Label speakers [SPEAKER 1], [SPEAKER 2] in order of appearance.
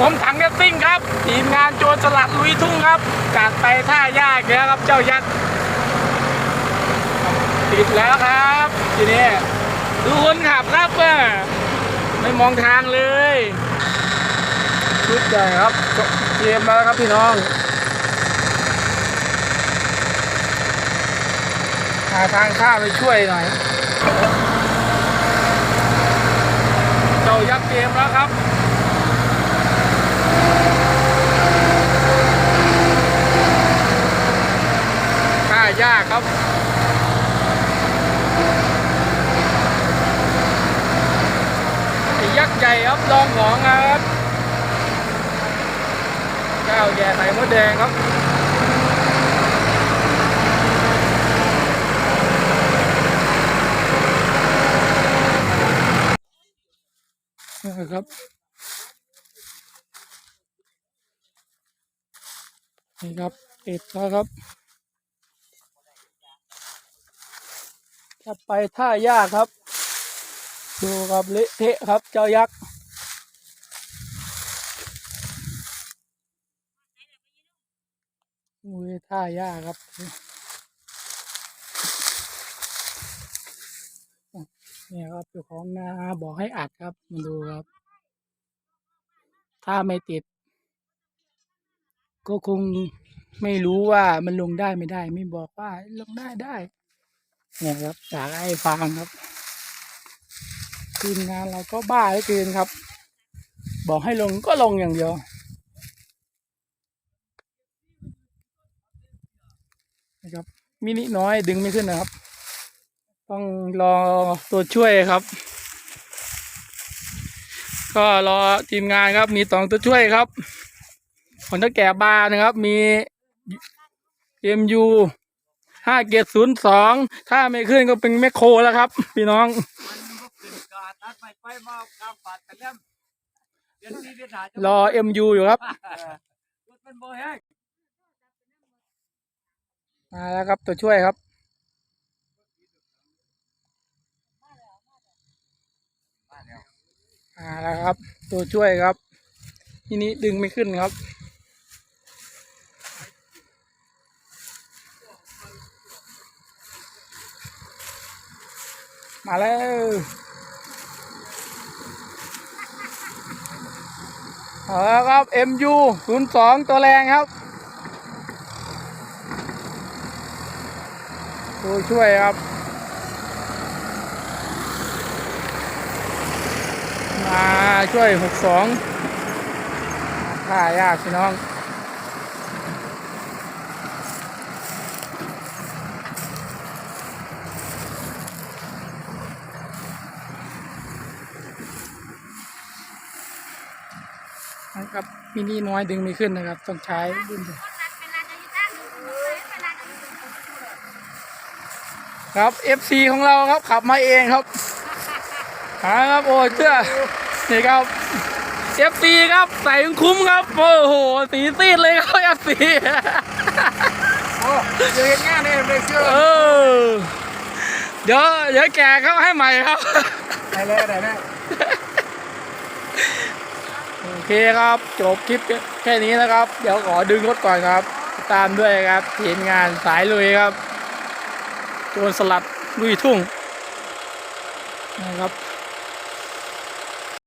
[SPEAKER 1] ผมถังเรสซิ่งครับ ทีมงานโจรสลัดลุยทุ่งครับจัดไปท่ายากแล้วครับเจ้ายักษ์ติดแล้วครับ ทีนี้ดูคนขับครับไม่มองทางเลยชุดใหญ่ครับเกมมาแล้วครับพี่น้องหาทางข้าไปช่วยหน่อย เจ้ายักษ์เกมแล้วครับ ยากครับไอ้ยักษ์ใหญ่ครับลองของครับเจ้าแย่ใส่มดแดงครับนะครับนี่ครับติดแล้วครับ จะไปท่ายากครับ ดูครับเละเทะครับ เจ้ายักษ์อุ้ยท่ายากครับเนี่ยครับเจ้าของนาบอกให้อัดครับมาดูครับ ถ้าไม่ติด ก็คงไม่รู้ว่ามันลงได้ไม่ได้ ไม่บอกว่าลงได้ได้ เนี่ยครับจากไอ้ฟังครับทีมงานเราก็บ้าเหลือเกินครับ บอกให้ลงก็ลงอย่างเดียวนะครับมินิน้อยดึงไม่ขึ้นนะครับ ต้องรอตัวช่วยครับ ก็รอทีมงานครับ มีสองตัวช่วยครับคนตะแก่บานะครับ มี MU ห้าเกตศูนย์สองถ้าไม่ขึ้นก็เป็นแมคโครแล้วครับ พี่น้อง
[SPEAKER 2] กาตัดไปไปมากลางปัดกันแล้วเดือนสี่เดือนหาจะ
[SPEAKER 1] รอ MU อยู่ครับ
[SPEAKER 2] รถมันโบแห้ง
[SPEAKER 1] มาแล้วครับตัวช่วยครับมาแล้วครับ ตัวช่วยครับ ทีนี้ดึงไม่ขึ้นครับ มาแล้วเอาล้วครับ MU 0 2 ตัวแรงครับ ตัวช่วยครับ มาช่วยหกสองท่ายยากพี่น้อง นะครับมินิน้อยดึงไม่ขึ้นนะครับ ต้องใช้รุ่นเดียวครับ FC ของเราครับขับมาเองครับหาครับโอ้ยเสื้อนี่ครับ FC ครับใส่คุ้มครับโอ้โหสีซีดเลยครับ FC
[SPEAKER 2] โอ้เดี๋ยวเห็นงานเนี่ยเลยเชื่อ
[SPEAKER 1] เออเดี๋ยวเดี๋ยวแกเขาให้ใหม่ครับ
[SPEAKER 2] ได้แล้วได้แล้ว
[SPEAKER 1] โอเคครับ จบคลิปแค่นี้นะครับ เดี๋ยวขอดึงรถก่อนครับ ตามด้วยครับทีมงานสายลุยครับโจนสลัดลุยทุ่งนะครับ